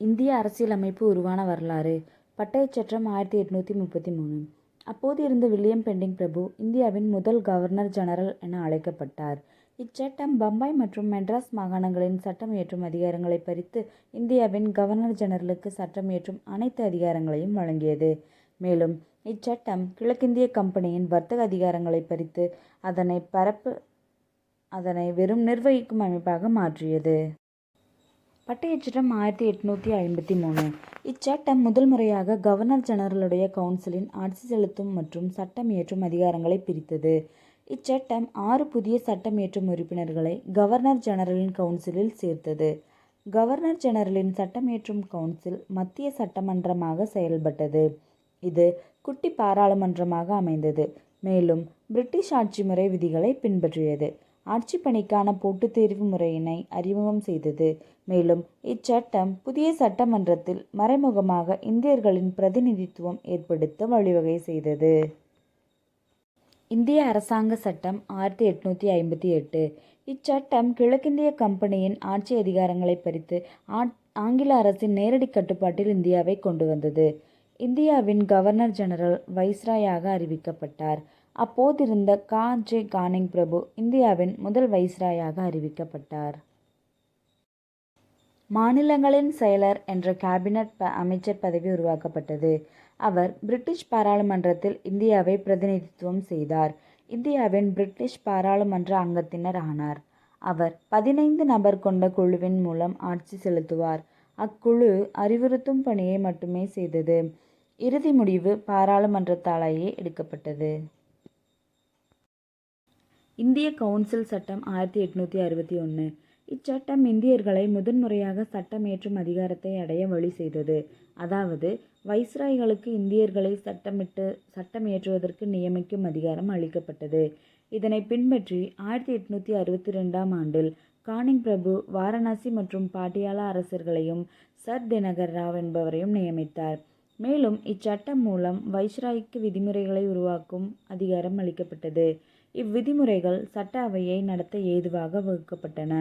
இந்திய அரசியலமைப்பு உருவான வரலாறு பட்டயச் சட்டம் ஆயிரத்தி எட்நூற்றி முப்பத்தி மூணு அப்போது இருந்த வில்லியம் பெண்டிங் பிரபு இந்தியாவின் முதல் கவர்னர் ஜெனரல் என அழைக்கப்பட்டார். இச்சட்டம் பம்பாய் மற்றும் மெட்ராஸ் மாகாணங்களின் சட்டம் இயற்றும் அதிகாரங்களைப் பறித்து இந்தியாவின் கவர்னர் ஜெனரலுக்கு சட்டம் இயற்றும் அனைத்து அதிகாரங்களையும் வழங்கியது. மேலும் இச்சட்டம் கிழக்கிந்திய கம்பெனியின் வர்த்தக அதிகாரங்களைப் பறித்து அதனை பரப்பு அதனை வெறும் நிர்வகிக்கும் அமைப்பாக மாற்றியது. பட்டயச் சட்டம் ஆயிரத்தி எட்நூற்றி ஐம்பத்தி மூணு இச்சட்டம் முதல் முறையாக கவர்னர் ஜெனரலுடைய கவுன்சிலின் ஆட்சி செலுத்தும் மற்றும் சட்டம் இயற்றும் அதிகாரங்களைப் பிரித்தது. இச்சட்டம் ஆறு புதிய சட்டம் இயற்றும் உறுப்பினர்களை கவர்னர் ஜெனரலின் கவுன்சிலில் சேர்த்தது. கவர்னர் ஜெனரலின் சட்டம் இயற்றும் கவுன்சில் மத்திய சட்டமன்றமாக செயல்பட்டது. இது குட்டி பாராளுமன்றமாக அமைந்தது. மேலும் பிரிட்டிஷ் ஆட்சி முறை விதிகளை பின்பற்றியது. ஆட்சி பணிக்கான போட்டுத் தேர்வு முறையினை அறிமுகம் செய்தது. மேலும் இச்சட்டம் புதிய சட்டமன்றத்தில் மறைமுகமாக இந்தியர்களின் பிரதிநிதித்துவம் ஏற்படுத்த வழிவகை செய்தது. இந்திய அரசாங்க சட்டம் ஆயிரத்தி எட்நூத்தி ஐம்பத்தி எட்டு இச்சட்டம் கிழக்கிந்திய கம்பெனியின் ஆட்சி அதிகாரங்களை பறித்து ஆங்கில அரசின் நேரடி கட்டுப்பாட்டில் இந்தியாவை கொண்டு வந்தது. இந்தியாவின் கவர்னர் ஜெனரல் வைஸ்ராயாக அறிவிக்கப்பட்டார். அப்போதிருந்த கா. ஜே. கானிங் பிரபு இந்தியாவின் முதல் வைஸ்ராயாக அறிவிக்கப்பட்டார். மாநிலங்களின் செயலர் என்ற கேபினட் அமைச்சர் பதவி உருவாக்கப்பட்டது. அவர் பிரிட்டிஷ் பாராளுமன்றத்தில் இந்தியாவை பிரதிநிதித்துவம் செய்தார். இந்தியாவின் பிரிட்டிஷ் பாராளுமன்ற அங்கத்தினர் ஆனார். அவர் பதினைந்து நபர் கொண்ட குழுவின் மூலம் ஆட்சி செலுத்துவார். அக்குழு அறிவுறுத்தும் பணியை மட்டுமே செய்தது. இறுதி முடிவு பாராளுமன்றத்தாலேயே எடுக்கப்பட்டது. இந்திய கவுன்சில் சட்டம் ஆயிரத்தி எட்நூத்தி அறுபத்தி ஒன்று இச்சட்டம் இந்தியர்களை முதன்முறையாக சட்டம் ஏற்றும் அதிகாரத்தை அடைய வழி செய்தது. அதாவது வைஸ்ராய்களுக்கு இந்தியர்களை சட்டமிட்டு சட்டமியற்றுவதற்கு நியமிக்கும் அதிகாரம் அளிக்கப்பட்டது. இதனை பின்பற்றி ஆயிரத்தி எட்நூத்தி அறுபத்திரண்டாம் ஆண்டில் கானிங் பிரபு வாரணாசி மற்றும் பாட்டியாலா அரசர்களையும் சர் தினகர் ராவ் என்பவரையும் நியமித்தார். மேலும் இச்சட்டம் மூலம் வைஸ்ராய்க்கு விதிமுறைகளை உருவாக்கும் அதிகாரம் அளிக்கப்பட்டது. இவ்விதிமுறைகள் சட்ட அவையை நடத்த ஏதுவாக வகுக்கப்பட்டன.